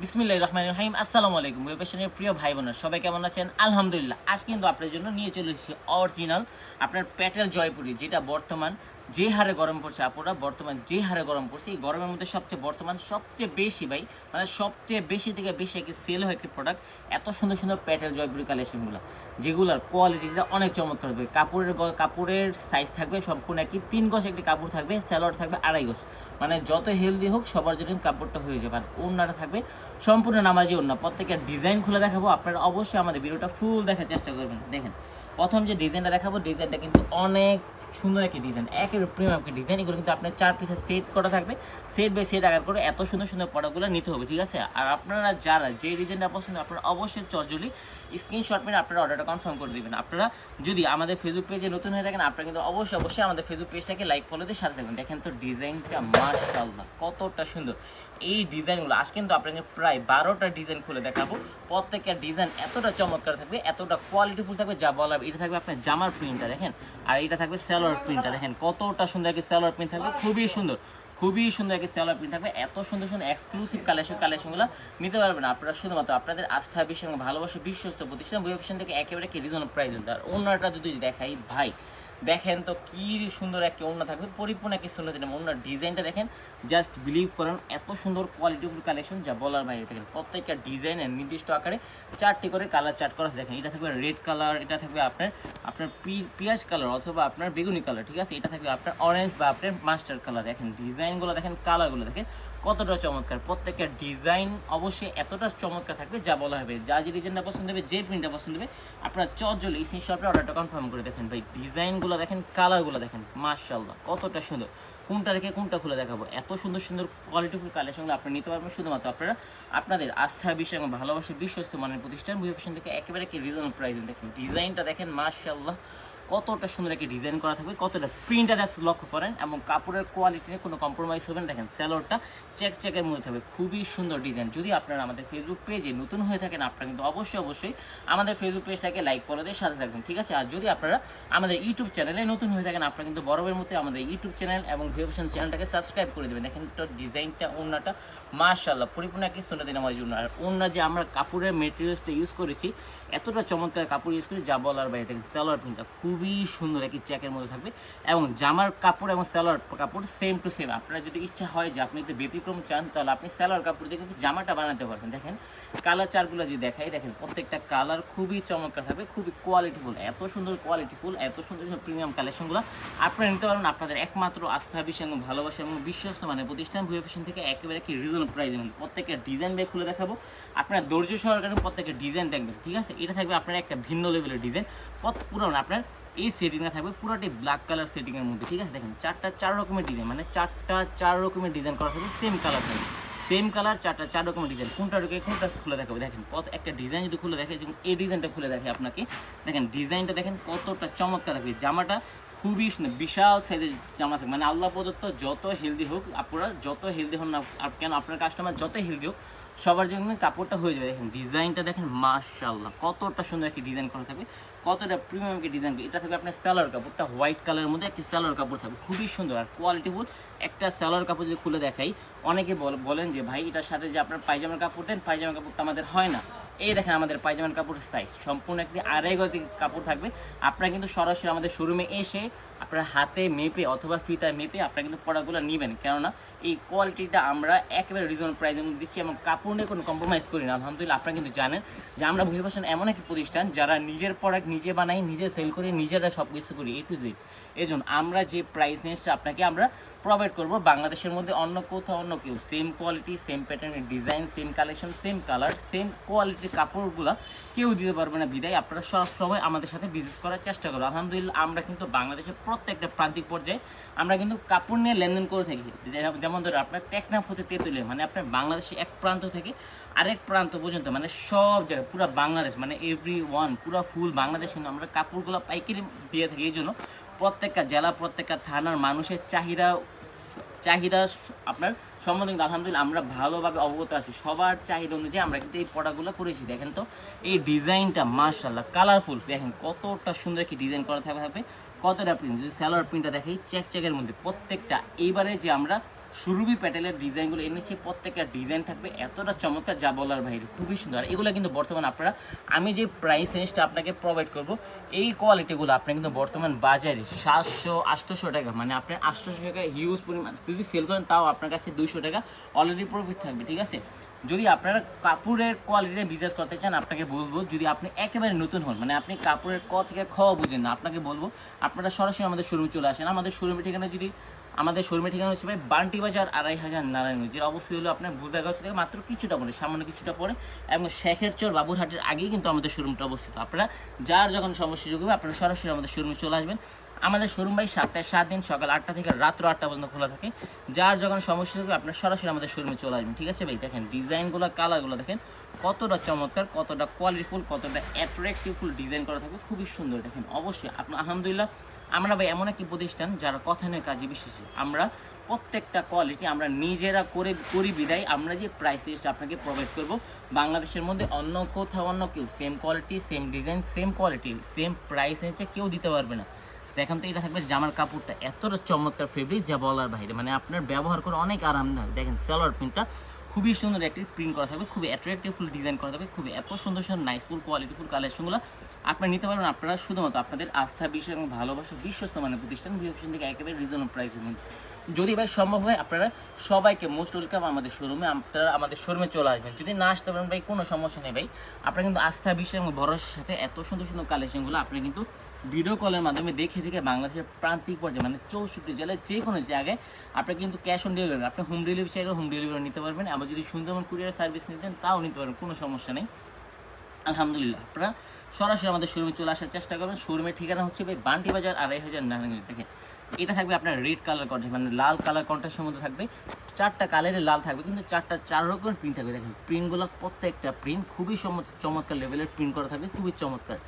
বিসমিল্লাহ রহমান রহিম। আসসালামু আলাইকুম ওয়েবেশনের প্রিয় ভাই বোনেরা সবাই কেমন আছেন? আলহামদুলিল্লাহ, আজ কিন্তু আপনার জন্য নিয়ে চলে এসেছি অরিজিনাল আপনার প্যাটেল জয়পুরি যেটা বর্তমান যে হারে গরম পড়ছে, আপুরা, বর্তমান যে হারে গরম পড়ছে, এই গরমের মধ্যে সবচেয়ে বর্তমান সবচেয়ে বেশি ভাই মানে সবচেয়ে বেশি থেকে বেশি একটি সেল হয় একটি প্রোডাক্ট এত সুন্দর সুন্দর প্যাটেল জয়পুরি কালেকশনগুলো যেগুলোর কোয়ালিটিটা অনেক চমৎকার হবে। কাপড়ের কাপড়ের সাইজ থাকবে সম্পূর্ণ একই তিন গজ একটি কাপড় থাকবে স্যালোয়ার থাকবে আড়াই গজ। মানে যত হেলদি হোক, সবার জন্য কাপড়টা হয়ে যাবে। আর ওড়নাটা থাকবে সম্পূর্ণ নামাজি ওড়না। প্রত্যেকের ডিজাইন খুলে দেখাবো, আপনারা অবশ্যই আমাদের ভিডিওটা ফুল দেখার চেষ্টা করবেন। দেখেন, প্রথম যে ডিজাইনটা দেখাবো ডিজাইনটা কিন্তু অনেক সুন্দর একটি ডিজাইন একের প্রিমিয়াম ডিজাইন এগুলো কিন্তু আপনার চার পিসের সেট করা থাকবে। সেট বাই সেট আকার করে এত সুন্দর সুন্দর প্রোডাক্টগুলো নিতে হবে, ঠিক আছে? আর আপনারা যারা যে ডিজাইনটা পছন্দ আপনারা অবশ্যই চজলি স্ক্রিনশট মেরে আপনারা অর্ডারটা কনফার্ম করে দিবেন। আপনারা যদি আমাদের ফেসবুক পেজে নতুন হয়ে থাকেন, আপনারা কিন্তু অবশ্যই অবশ্যই আমাদের ফেসবুক পেজটাকে লাইক ফলো দিয়ে সাথে থাকবেন। দেখেন তো ডিজাইনটা মার্শাল্লাহ কতটা সুন্দর। এই ডিজাইনগুলো আজ কিন্তু আপনাকে প্রায় বারোটা ডিজাইন খুলে দেখাবো। প্রত্যেকটা ডিজাইন এতটা চমৎকার থাকবে, এতটা কোয়ালিটিফুল থাকবে, যা বলার, এটা থাকবে আপনার জামার প্রিন্টটা দেখেন। আর এটা থাকবে স্যালোয়ার প্রিন্টটা দেখেন, কতটা সুন্দর একটি স্যালোয়ার প্রিন্ট থাকবে, খুবই সুন্দর খুবই সুন্দর একটি স্যালোয়ার প্রিন্ট থাকবে, এত সুন্দর সুন্দর এক্সক্লুসিভ কালেকশন কালেকশনগুলো নিতে পারবেন আপনারা, শুধুমাত্র আপনাদের আস্থা, বিশ্বাস এবং ভালোবাসা বিশ্বস্ত প্রতিষ্ঠান, বই অফিসন থেকে একেবারে কি রিজনেবল প্রাইস আর অন্যটা যদি দেখাই, ভাই দেখেন তো কি সুন্দর একটা ওড়না থাকবে, পরিপূর্ণ একটি সুন্দর ওড়নার ডিজাইনটা দেখেন জাস্ট বিলিভ করেন, এত সুন্দর কোয়ালিটিফুল কালেকশন যা বলার বাইরে দেখেন, প্রত্যেকটা ডিজাইনের নির্দিষ্ট আকারে চারটি করে কালার চার্ট করা দেখেন, এটা থাকবে রেড কালার এটা থাকবে আপনার আপনার পেঁয়াজ কালার অথবা আপনার বেগুনি কালার ঠিক আছে? এটা থাকবে আপনার অরেঞ্জ বা আপনার মাস্টার কালার দেখেন, ডিজাইনগুলো দেখেন কালারগুলো দেখেন, কতটা চমৎকার। প্রত্যেকটা ডিজাইন অবশ্যই এতটা চমৎকার থাকবে, যা বলা হবে। যা যে ডিজাইনটা পছন্দ হবে, যে প্রিন্টটা পছন্দ হবে, আপনার চটজলে এই শপে অর্ডারটা কনফার্ম করে দেখেন। ভাই ডিজাইনগুলো দেখেন কালার কালারগুলো দেখেন মার্শাল্লাহ কতটা সুন্দর। কোনটা রেখে কোনটা খুলে দেখাবো? এত সুন্দর সুন্দর কোয়ালিটিফুল কালেকশনগুলো আপনি নিতে পারবেন। শুধুমাত্র আপনারা আপনাদের আস্থা, বিশ্বাস এবং ভালোবাসা বিশ্বস্ত মানের প্রতিষ্ঠান ফ্যাশন থেকে একেবারে কি রিজনেবল প্রাইস দেখেন। ডিজাইনটা দেখেন মার্শাল্লাহ কতটা সুন্দর একটি ডিজাইন করা থাকবে, কতটা প্রিন্টার আছে লক্ষ্য করেন, এবং কাপড়ের কোয়ালিটি নিয়ে কোনো কম্প্রোমাইজ হবে না। দেখেন স্যালোয়ারটা চেক চেকের মধ্যে থাকবে। খুবই সুন্দর ডিজাইন যদি আপনারা আমাদের ফেসবুক পেজে নতুন হয়ে থাকেন, আপনারা কিন্তু অবশ্যই অবশ্যই আমাদের ফেসবুক পেজটাকে লাইক ফলো দিয়ে সাথে থাকবেন, ঠিক আছে? আর যদি আপনারা আমাদের ইউটিউব চ্যানেলে নতুন হয়ে থাকেন, আপনারা কিন্তু বরাবরের মধ্যে আমাদের ইউটিউব চ্যানেল এবং ভিউশন চ্যানেলটাকে সাবস্ক্রাইব করে দেবেন। দেখেন, তো ডিজাইনটা ওড়নাটা মার্শাল্লাহ পরিপূর্ণ একটি সুন্দর দিন আমার জন্য আর ওড়না যে আমরা কাপড়ের মেটেরিয়ালসটা ইউজ করেছি, এতটা চমৎকার কাপড় ইউজ করি যা বলার বাইরে। দেখেন সালোয়ার প্রিন্টটা খুবই সুন্দর একটি চেকের মধ্যে থাকবে এবং জামার কাপড় এবং সালোয়ার কাপড় সেম টু সেম আপনার যদি ইচ্ছা হয় যে আপনি যদি ব্যতিক্রম চান, তাহলে আপনি সালোয়ার কাপড় দিয়ে কিন্তু জামাটা বানাতে পারবেন। দেখেন কালার চারগুলো যদি দেখাই, দেখেন প্রত্যেকটা কালার খুবই চমৎকার থাকবে, খুবই কোয়ালিটিফুল এত সুন্দর কোয়ালিটিফুল এত সুন্দর সুন্দর প্রিমিয়াম কালেকশনগুলো আপনারা নিতে পারবেন আপনাদের একমাত্র আস্থা, বিশ্বাস এবং ভালোবাসা এবং বিশ্বস্ত মানে প্রতিষ্ঠান ভুয়ে ফ্যাশন থেকে একেবারে কি রিজনেবল প্রাইসে মানে প্রত্যেকটা ডিজাইন দিয়ে খুলে দেখাবো। আপনার ধৈর্য সহকারে প্রত্যেকটা ডিজাইন দেখবেন, ঠিক আছে? এটা থাকবে আপনার একটা ভিন্ন লেভেলের ডিজাইন পথ পুরো আপনার এই সেটিংটা থাকবে পুরোটি ব্ল্যাক কালার সেটিংয়ের মধ্যে, ঠিক আছে? দেখেন, চারটা চার রকমের ডিজাইন মানে চারটা চার রকমের ডিজাইন করা থাকবে সেম কালার থাকবে। সেম কালার চারটা চার রকমের ডিজাইন কোনটা ঢুকে, কোনটা খুলে দেখাবে? দেখেন কত একটা ডিজাইন যদি খুলে দেখে, যেমন এই ডিজাইনটা খুলে দেখে আপনাকে। দেখেন ডিজাইনটা দেখেন কতটা চমৎকার থাকবে। জামাটা খুবই বিশাল সাইজের জামা থাকবে। মানে আল্লাহ প্রদত্ত যত হেলদি হোক, আপনারা যত হেলদি হন না কেন আপনার কাস্টমার যত হেলদি হোক, সবার জন্য কাপড়টা হয়ে যাবে। দেখেন ডিজাইনটা দেখেন মাশাল্লাহ কতটা সুন্দর একটি ডিজাইন করা থাকবে। কতটা প্রিমিয়াম একটি ডিজাইন এটা থাকবে আপনার স্যালোয়ার কাপড়টা হোয়াইট কালারের মধ্যে একটি স্যালোয়ার কাপড় থাকবে। খুবই সুন্দর আর কোয়ালিটি কোয়ালিটিফুল একটা স্যালোয়ার কাপড় যদি খুলে দেখাই, অনেকে বল- বলেন যে, ভাই, এটার সাথে যে আপনার পায়জামার কাপড় দেন, পায়জামার কাপড়টা আমাদের হয় না। এই দেখেন আমাদের পায়জামার কাপড়ের সাইজ সম্পূর্ণ একটি আড়াই গজ কাপড় থাকবে। আপনারা কিন্তু সরাসরি আমাদের শোরুমে এসে আপনার হাতে মেপে অথবা ফিতায় মেপে আপনারা কিন্তু প্রোডাক্টগুলো নেবেন। কেননা এই কোয়ালিটিটা আমরা একেবারে রিজনেবল প্রাইসের মধ্যে দিচ্ছি এবং কাপড় নিয়ে কোনো কম্প্রোমাইজ করি না। আলহামদুলিল্লাহ, আপনারা কিন্তু জানেন যে আমরা ফ্যাশন এমন একটি প্রতিষ্ঠান, যারা নিজের প্রোডাক্ট নিজে বানাই নিজে সেল করি, নিজেরা সব কিছু করি এ টু জেড এই আমরা যে প্রাইস রেঞ্জটা আপনাকে আমরা প্রোভাইড করব। বাংলাদেশের মধ্যে অন্য কোথাও অন্য কেউ। সেম কোয়ালিটি সেম প্যাটার্নের design same collection same colour same কোয়ালিটির কাপড়গুলো কেউ দিতে পারবে না বিদায়। আপনারা সব সময় আমাদের সাথে বিজনেস করার চেষ্টা করো আলহামদুলিল্লাহ, আমরা কিন্তু বাংলাদেশের প্রত্যেকটা প্রান্তিক পর্যায়ে আমরা কিন্তু কাপড় নিয়ে লেনদেন করে থাকি। যেমন ধরো, আপনার টেকনাফ হতে তেঁতুলিয়া মানে আপনার বাংলাদেশের এক প্রান্ত থেকে আরেক প্রান্ত পর্যন্ত মানে সব জায়গায়, পুরো বাংলাদেশ মানে এভরি ওয়ান পুরো ফুল বাংলাদেশ কিন্তু আমরা কাপড়গুলো পাইকারি দিয়ে থাকি। এই জন্য প্রত্যেকটা জেলা, প্রত্যেকটা থানার মানুষের চাহিদা চাহিদা আপনার সম্বন্ধে কিন্তু আলহামদুলিল্লাহ আমরা ভালোভাবে অবগত আছি। সবার চাহিদা অনুযায়ী আমরা কিন্তু এই প্রোডাক্টগুলো করেছি। দেখেন তো, এই ডিজাইনটা মার্শাল্লাহ কালারফুল দেখেন কতটা সুন্দর কি ডিজাইন করা থাকবে। কতটা প্রিন্ট যদি স্যালোয়ার প্রিন্টটা দেখে চেক চেকের মধ্যে প্রত্যেকটা, এইবারে যে আমরা সুরভি প্যাটেলের ডিজাইনগুলো এনেছি, প্রত্যেকটা ডিজাইন থাকবে, এতটা চমৎকার, যা বলার বাইরে, খুবই সুন্দর। এগুলো কিন্তু বর্তমান আপনারা, আমি যে প্রাইস রেঞ্জটা আপনাকে প্রোভাইড করব, এই কোয়ালিটিগুলো আপনি কিন্তু বর্তমান বাজারে সাতশো আটশোশো টাকা মানে আপনি আটশোশো টাকা হিউজ পরিমাণ, যদি সেল করেন তাও আপনার কাছে দুইশো টাকা অলরেডি প্রফিট থাকবে, ঠিক আছে? যদি আপনারা কাপড়ের কোয়ালিটিতে বিজনেস করতে চান, আপনাকে বলব, যদি আপনি একেবারে নতুন হন মানে আপনি কাপড়ের ক থেকে খ বুঝেন না, আপনাকে বলব, আপনারা সরাসরি আমাদের শোরুমে চলে আসেন। আমাদের শোরুমের ঠিকানা যদি আমাদের শোরুমের ঠিকানা হচ্ছে ভাই বান্টি বাজার আড়াই হাজার নারায়ণগঞ্জ। যেটা অবশ্যই হলো আপনার বুলদাগাছ থেকে মাত্র কিছুটা পরে, সামান্য কিছুটা পরে। এবং শেখের চর বাবুরহাটের আগেই কিন্তু আমাদের শোরুমটা অবস্থিত। আপনারা যার যখন সমস্যা যোগ হবে, আপনারা সরাসরি আমাদের শোরুমে চলে আসবেন। আমাদের শোরুম ভাই সাতটায় সাত দিন সকাল আটটা থেকে রাত্র আটটা পর্যন্ত খোলা থাকে। যার যখন সমস্যা হবে, আপনার সরাসরি আমাদের শোরুমে চলে আসবেন। ঠিক আছে ভাই? দেখেন ডিজাইনগুলো, কালারগুলো দেখেন। কতটা চমৎকার, কতটা কোয়ালিটিফুল কতটা অ্যাট্রাকটিভফুল ডিজাইন করা থাকবে খুবই সুন্দর, দেখেন। অবশ্যই আপনার, আলহামদুলিল্লাহ আমরা ভাই এমন একটি প্রতিষ্ঠান যারা কথা কাজে বিশ্বাসী। আমরা প্রত্যেকটা কোয়ালিটি আমরা নিজেরা করে, করি বিদায়। আমরা যে প্রাইস লিস্ট আপনাকে প্রোভাইড করব, বাংলাদেশের মধ্যে অন্য কোথাও অন্য কেউ same quality same design same quality same price হচ্ছে কেউ দিতে পারবে না। দেখেন তো এটা থাকবে জামার কাপড়টা এতটা চমৎকার ফেব্রিক যা বলার বাইরে। মানে আপনার ব্যবহার করে অনেক আরামদায়ক দেখেন সালোয়ার প্রিন্টটা খুবই সুন্দর একটি প্রিন্ট করা থাকবে, খুবই অ্যাট্রাকটিভফুল ডিজাইন করা থাকবে, খুবই এত সুন্দর সুন্দর নাইসফুল কোয়ালিটিফুল কালেকশনগুলো আপনারা নিতে পারবেন, আপনারা শুধুমাত্র আপনাদের আস্থা, বিশ্বাস এবং ভালোবাসা বিশ্বস্ত মানের প্রতিষ্ঠান দুই অপশন থেকে একেবারে রিজনেবল প্রাইসের মধ্যে। যদি ভাই সম্ভব হয়, আপনারা সবাইকে মোস্ট ওয়েলকাম আমাদের শোরুমে আপনারা আমাদের শোরুমে চলে আসবেন। যদি না আসতে পারেন ভাই, কোনো সমস্যা নেই ভাই। আপনারা কিন্তু আস্থা, বিশ্বাস এবং ভরসার সাথে এত সুন্দর সুন্দর কালেকশনগুলো আপনি কিন্তু ভিডিও কলের মাধ্যমে দেখে দেখে বাংলাদেশের প্রান্তিক পর্যায়ে মানে চৌষট্টি জেলায় যে কোনো জায়গায় আপনি কিন্তু ক্যাশ অন ডেলিভারি আপনি হোম ডেলিভারি চাইলে হোম ডেলিভারি নিতে পারবেন। আবার যদি সুন্দরবন কুরিয়ার সার্ভিস নিতেন তাও নিতে পারবেন, কোনো সমস্যা নেই। আলহামদুলিল্লাহ, আপনারা সরাসরি আমাদের শোরুমে চলে আসার চেষ্টা করবেন। শোরুমের ঠিকানা হচ্ছে ভাই বান্টি বাজার আড়াই হাজার নারায়ণগঞ্জ থেকে। এটা থাকবে আপনার রেড কালার কন্ট্রাস্ট মানে লাল কালার কন্ট্রাস্টের মধ্যে থাকবে। চারটা কালারের লাল থাকবে, কিন্তু চারটা চার রকমের প্রিন্ট থাকবে। দেখেন প্রিন্টগুলো প্রত্যেকটা প্রিন্ট খুবই চমৎকার লেভেলের প্রিন্ট করা থাকবে, খুবই চমৎকার।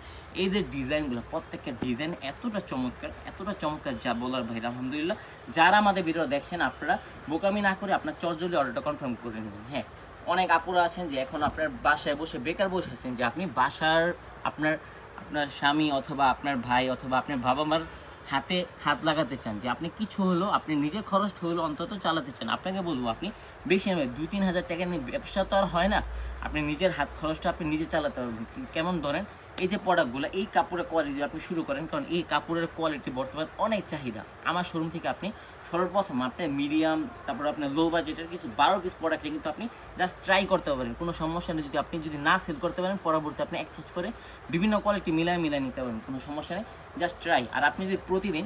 এই যে ডিজাইনগুলো প্রত্যেকটা ডিজাইন এতটা চমৎকার এতটা চমৎকার যা বলার ভাই আলহামদুলিল্লাহ। যারা আমাদের ভিডিও দেখছেন, আপনারা বোকামি না করে আপনার চটজলি অর্ডারটা কনফার্ম করে নেবেন। হ্যাঁ অনেক আপুরা আছেন যে এখন আপনার বাসায় বসে, বেকার বসে আছেন যে আপনি বাসার আপনার আপনার স্বামী অথবা আপনার ভাই অথবা আপনার বাবা মার হাতে হাত লাগাতে চান যে আপনি কিছু হলো আপনি নিজের খরচ হলো অন্তত চালাতে চান। আপনাকে বলব আপনি বেশি আমি দুই তিন হাজার টাকা নিয়ে ব্যবসা তো আর হয় না। আপনি নিজের হাত খরচটা আপনি নিজে চালাতে পারবেন। কেমন ধরেন এই যে প্রোডাক্টগুলো এই কাপড়ের কোয়ালিটি আপনি শুরু করেন, কারণ এই কাপড়ের কোয়ালিটি বর্তমান অনেক চাহিদা। আমার শোরুম থেকে আপনি সর্বপ্রথম আপনি মিডিয়াম তারপর আপনার লো বাজেটের কিছু বারো পিস প্রোডাক্টে কিন্তু আপনি জাস্ট ট্রাই করতে পারেন কোনো সমস্যা নেই, যদি আপনি যদি না সেল করতে পারেন, পরবর্তী আপনি এক্সচেঞ্জ করে বিভিন্ন কোয়ালিটি মিলায় মিলায় নিতে পারেন কোনো সমস্যা নেই জাস্ট ট্রাই আর আপনি যদি প্রতিদিন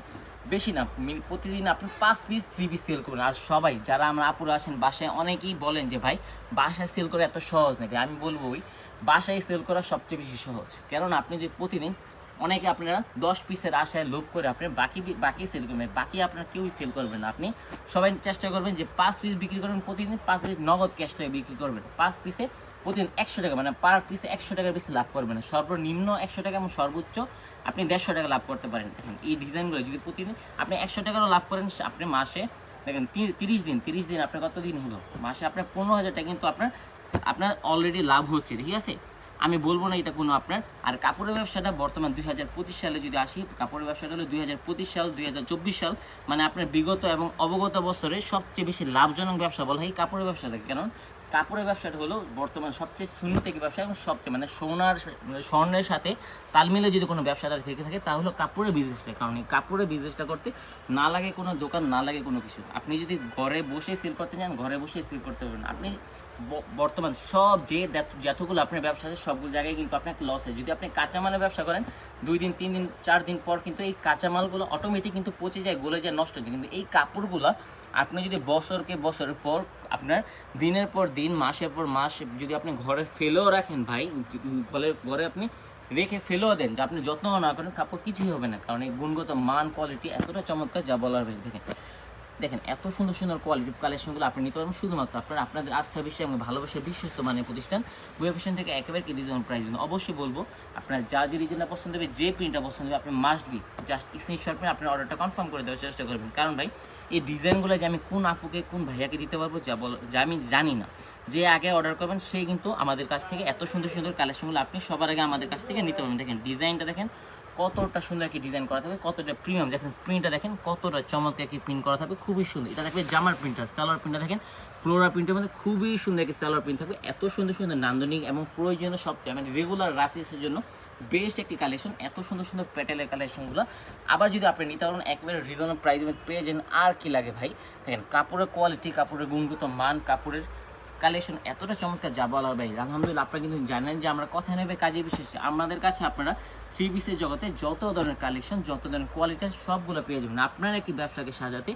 বেশি না প্রতিদিন আপনি পাঁচ পিস থ্রি পিস সেল করুন। আর সবাই, যারা আমরা আপুরা আসেন বাসায় অনেকেই বলেন যে, ভাই, বাসায় সেল করা এত সহজ নাকি? আমি বলব, ওই বাসায় সেল করা সবচেয়ে বেশি সহজ। কারণ আপনি যদি প্রতিদিন অনেকে আপনারা দশ পিসের আশায় লোভ করে আপনি বাকি বাকি সেল করবেন। বাকি আপনার কেউই সেল করবেন না। আপনি সবাই চেষ্টা করবেন যে পাঁচ পিস বিক্রি করবেন প্রতিদিন, পাঁচ পিস নগদ ক্যাশ টাকা বিক্রি করবেন। পাঁচ পিসে প্রতিদিন একশো টাকা মানে পার পিসে একশো টাকার বেশি লাভ করবেন সর্বনিম্ন একশো টাকা এবং সর্বোচ্চ আপনি দেড়শো টাকা লাভ করতে পারেন। দেখেন, এই ডিজাইনগুলো যদি প্রতিদিন আপনি একশো টাকারও লাভ করেন আপনি মাসে, দেখেন তিরিশ দিন তিরিশ দিন আপনার কত দিন হলো? মাসে আপনার পনেরো হাজার টাকা কিন্তু আপনার আপনার অলরেডি লাভ হচ্ছে, ঠিক আছে? আমি বলব না এটা কোনো আপনার। আর কাপড়ের ব্যবসাটা বর্তমান দুই হাজার পঁচিশ সালে যদি আসি, কাপড়ের ব্যবসাটা হলো দুই হাজার পঁচিশ সাল, দুই হাজার চব্বিশ সাল। মানে আপনার বিগত এবং অবগত বছরে সবচেয়ে বেশি লাভজনক ব্যবসা বলা হয় কাপড়ের ব্যবসাটা কারণ কাপড়ের ব্যবসাটা হলো বর্তমান সবচেয়ে থেকে ব্যবসা এবং সবচেয়ে মানে সোনার মানে স্বর্ণের সাথে তাল মিলে যদি কোনো ব্যবসাটা থেকে থাকে, তাহলে কাপড়ের বিজনেসটা কারণ এই কাপড়ের বিজনেসটা করতে না লাগে কোনো দোকান, না লাগে কোনো কিছু। আপনি যদি ঘরে বসে সেল করতে চান, ঘরে বসে সেল করতে পারবেন। আপনি বর্তমান সব যে যতগুলো আপনার ব্যবসা আছে, সবগুলো জায়গায় কিন্তু আপনার লস হয়। যদি আপনি কাঁচামালের ব্যবসা করেন, দুই দিন, তিন দিন, চার দিন পর কিন্তু এই কাঁচামালগুলো অটোমেটিক কিন্তু পচে যায়, গলে যায়, নষ্ট হয়ে কিন্তু এই কাপড়গুলো আপনি যদি বছরকে বছরের পর আপনার দিনের পর দিন, মাসের পর মাস যদি আপনি ঘরে ফেলেও রাখেন ভাই ঘরে ঘরে আপনি রেখে ফেলেও দেন, যে আপনি যত্ন না করেন, কাপড় কিছুই হবে না। কারণ এই গুণগত মান কোয়ালিটি এতটা চমৎকার যা বলার বাইরে দেখেন। দেখেন, এত সুন্দর সুন্দর কোয়ালিটি কালেকশনগুলো আপনি নিতে পারবেন। শুধুমাত্র আপনার, আপনাদের আস্থা, বিশ্বাস এবং ভালোবাসার বিশ্বস্ত মানের প্রতিষ্ঠান ওয়েব ফ্যাশন থেকে একেবারে কি রিজনেবল প্রাইস দিন অবশ্যই বলব, আপনার যা যে রিজনটা পছন্দ হবে, যে প্রিন্টটা পছন্দ হবে, আপনি মাস্ট বি জাস্ট স্ক্রিনশট করে আপনার অর্ডারটা কনফার্ম করে দেওয়ার চেষ্টা করবেন। কারণ ভাই, এই ডিজাইনগুলো যে আমি কোন আপুকে, কোন ভাইয়াকে দিতে পারব, যা বল, যা আমি জানি না। যে আগে অর্ডার করবেন সেই কিন্তু আমাদের কাছ থেকে এত সুন্দর সুন্দর কালেকশনগুলো আপনি সবার আগে আমাদের কাছ থেকে নিতে পারবেন। দেখেন ডিজাইনটা দেখেন কতটা সুন্দর একটি ডিজাইন করা থাকবে, কতটা প্রিমিয়াম দেখেন প্রিন্টটা দেখেন, কতটা চমৎকার কি প্রিন্ট করা থাকবে, খুবই সুন্দর। এটা থাকবে জামার প্রিন্টার সালোয়ার প্রিন্টটা দেখেন ফ্লোরা প্রিন্টের মধ্যে খুবই সুন্দর একটি সালোয়ার প্রিন্ট থাকবে। এত সুন্দর সুন্দর নান্দনিক এবং প্রয়োজনীয় সব মানে রেগুলার রাফিসের জন্য বেস্ট একটি কালেকশন এত সুন্দর সুন্দর প্যাটেলের কালেকশনগুলো আবার যদি আপনি নিতে পারেন, একেবারে রিজনেবল প্রাইস পেয়ে যান, আর কি লাগে ভাই? দেখেন, কাপড়ের কোয়ালিটি কাপড়ের গুণগত মান, কাপড়ের কালেকশন এতটা চমৎকার যা বলার ভাই আলহামদুলিল্লাহ, আপনারা কিন্তু জানেন যে আমরা কথা নেবে কাজে বিশেষ। আমাদের কাছে আপনারা থ্রি পিসের জগতে যত ধরনের কালেকশন, যত ধরনের কোয়ালিটি সবগুলো পেয়ে যাবেন। আপনারা একটি ব্যবসাকে সাজাতে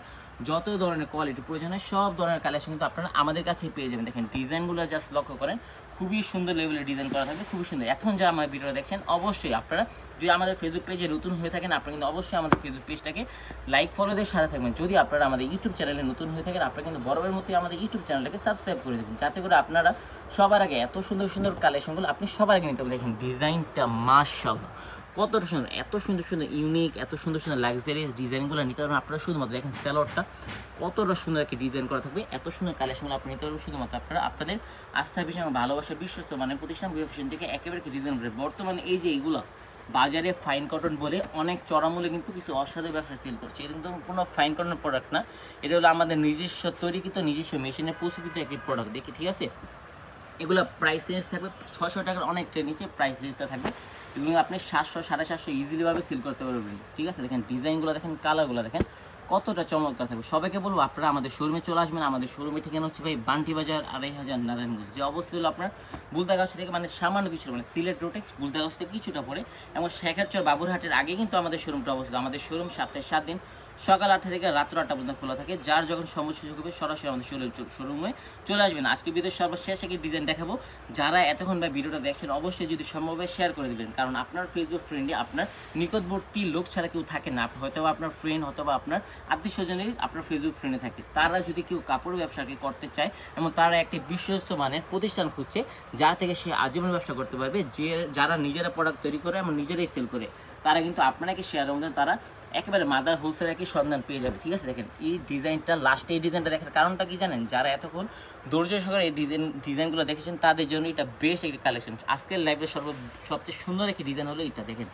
যত ধরনের কোয়ালিটি প্রয়োজন হয়, সব ধরনের কালেকশন কিন্তু আপনারা আমাদের কাছেই পেয়ে যাবেন। দেখেন ডিজাইনগুলো জাস্ট লক্ষ্য করেন খুবই সুন্দর লেভেলে ডিজাইন করা থাকবে, খুবই সুন্দর। এখন যারা আমার ভিডিওটা দেখছেন, অবশ্যই আপনারা যদি আমাদের ফেসবুক পেজে নতুন হয়ে থাকেন, আপনারা কিন্তু অবশ্যই আমাদের ফেসবুক পেজটাকে লাইক ফলো দিয়ে সাথে থাকবেন। যদি আপনারা আমাদের ইউটিউব চ্যানেলে নতুন হয়ে থাকেন, আপনারা কিন্তু বরাবরের মতোই আমাদের ইউটিউব চ্যানেলটাকে সাবস্ক্রাইব করে দেবেন যাতে করে আপনারা সবার আগে এত সুন্দর সুন্দর কালেকশনগুলো আপনি সবার আগে নিতে দেখেন ডিজাইনটা মাশাল্লাহ কতটা সুন্দর, এত সুন্দর সুন্দর ইউনিক এত সুন্দর সুন্দর লাক্সারিয়াস ডিজাইনগুলো নিতে পারবেন। আপনারা শুধুমাত্র দেখেন স্যালোয়ারটা কতটা সুন্দর একটি ডিজাইন করা থাকবে, এত সুন্দর কালেকশনগুলো আপনি নিতে পারবেন। শুধুমাত্র আপনারা আপনাদের আস্থা বিষয় এবং ভালোবাসার বিশ্বস্ত মানে প্রতিষ্ঠান বিফিশন থেকে একেবারে ডিজাইন করে। বর্তমানে এই যে এইগুলো, বাজারে ফাইন কটন বলে অনেক চড়ামূল্যে কিন্তু কিছু অসাধু ব্যবসা সেল করছে। এটা কিন্তু কোনো ফাইন কটনের প্রোডাক্ট না। এটা হলো আমাদের নিজস্ব, তৈরিকৃত, নিজস্ব মেশিনে প্রস্তুত একটি প্রোডাক্ট দেখি, ঠিক আছে? এগুলো প্রাইস রেঞ্জ থাকবে ছশো টাকার অনেকটা নিচে প্রাইস রেঞ্জটা থাকবে। এগুলো আপনি সাতশো, সাড়ে সাতশো ইজিলিভাবে সেল করতে পারবেন। ঠিক আছে? দেখেন ডিজাইনগুলো দেখেন কালারগুলো দেখেন, কতটা চমৎকার থাকবে। সবাইকে বলব, আপনারা আমাদের শোরুমে চলে আসবেন। আমাদের শোরুমে ঠিকানা হচ্ছে ভাই বান্টি বাজার আড়াই হাজার নারায়ণগঞ্জ। যে অবস্থা হলো আপনার বুলদাগাছ থেকে মানে সামান্য কিছু মানে সিলেট রোডে বুলদাগাছ থেকে কিছুটা পরে, এবং শেখারচর বাবুরহাটের আগে কিন্তু আমাদের শোরুমটা অবস্থিত। আমাদের শোরুম সপ্তাহে সাত দিন। সকাল আটটা থেকে রাত্র আটটা পর্যন্ত খোলা থাকে, যার যখন সময় সুযোগ হবে সরাসরি আমাদের শোরুমে চলে আসবেন। আজকে ভিডিওর সর্বশেষ একটি ডিজাইন দেখাবো। যারা এতক্ষণ বা ভিডিওটা দেখছেন, অবশ্যই যদি সম্ভব হয় শেয়ার করে দেবেন। কারণ আপনার ফেসবুক ফ্রেন্ডে আপনার নিকটবর্তী লোক ছাড়া কেউ থাকে না। হয়তো আপনার ফ্রেন্ড হয়তো বা আপনার আত্মীয় স্বজনের আপনার ফেসবুক ফ্রেন্ডে থাকে। তারা যদি কেউ কাপড় ব্যবসাকে করতে চায় এবং তারা একটি বিশ্বস্ত মানের প্রতিষ্ঠান খুঁজছে যার থেকে সে আজীবন ব্যবসা করতে পারবে, যে যারা নিজেরা প্রোডাক্ট তৈরি করে এবং নিজেরাই সেল করে, তারা কিন্তু আপনাকে শেয়ারের মধ্যে তারা একেবারে মাদার হোলসেল একই সন্ধান পেয়ে যাবে, ঠিক আছে? দেখেন, এই ডিজাইনটা লাস্টে এই ডিজাইনটা দেখার কারণটা কি জানেন? যারা এতক্ষণ ধৈর্য সহকারে এই ডিজাইন, ডিজাইনগুলো দেখেছেন, তাদের জন্য এটা বেস্ট একটি কালেকশন আজকের লাইফের সর্ব, সবচেয়ে সুন্দর একটি ডিজাইন হলো এটা, দেখেন।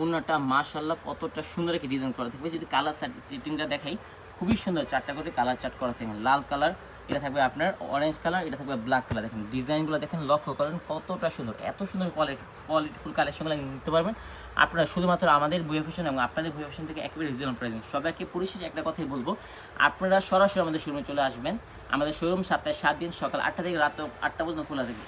অন্যটা মাশাল্লাহ কতটা সুন্দর একটি ডিজাইন করা থাকবে যদি কালার সেটিংটা দেখাই, খুবই সুন্দর, চারটা করে কালার চার্ট করা থাকবে লাল কালার এটা থাকবে আপনার অরেঞ্জ কালার এটা থাকবে ব্ল্যাক কালার দেখেন, ডিজাইনগুলো দেখেন লক্ষ্য করেন কতটা সুন্দর, এত সুন্দর কোয়ালিটি কোয়ালিটিফুল কালেকশনগুলো নিতে পারবেন। আপনারা শুধুমাত্র আমাদের বুয়ে ফ্যাশন এবং আপনাদের বুয়ে ফ্যাশন থেকে একেবারে রিজনেবল প্রাইস সবাইকে পরিশেষে একটা কথাই বলব, আপনারা সরাসরি আমাদের শোরুমে চলে আসবেন। আমাদের শোরুম সপ্তাহে সাত দিন, সকাল আটটা থেকে রাত আটটা পর্যন্ত খোলা থাকে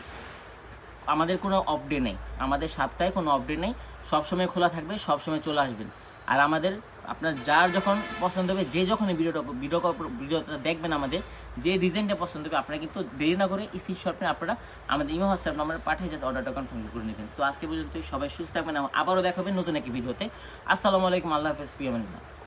আমাদের কোনো অফ ডে নেই। আমাদের সপ্তাহে কোনো অফ ডে নেই। সবসময় খোলা থাকবে, সবসময় চলে আসবেন। আর আমাদের, আপনার যার যখন পছন্দ হবে, যে যখন ভিডিও ভিডিওটা ভিডিও ভিডিওটা দেখবেন আমাদের, যে ডিজাইনটা পছন্দ হবে, আপনারা কিন্তু দেরি না করে স্ক্রিন নিয়ে আপনারা আমাদের ইমো হোয়াটসঅ্যাপ নাম্বারে পাঠিয়ে যাতে অর্ডারটা কনফার্ম করে নেবেন। সো আজকে পর্যন্ত সবাই সুস্থ থাকবেন আবারও দেখাবেন নতুন একটি ভিডিওতে আসসালামু আলাইকুম, আল্লাহ হাফেজ, ফিয়ামিল্লাহ।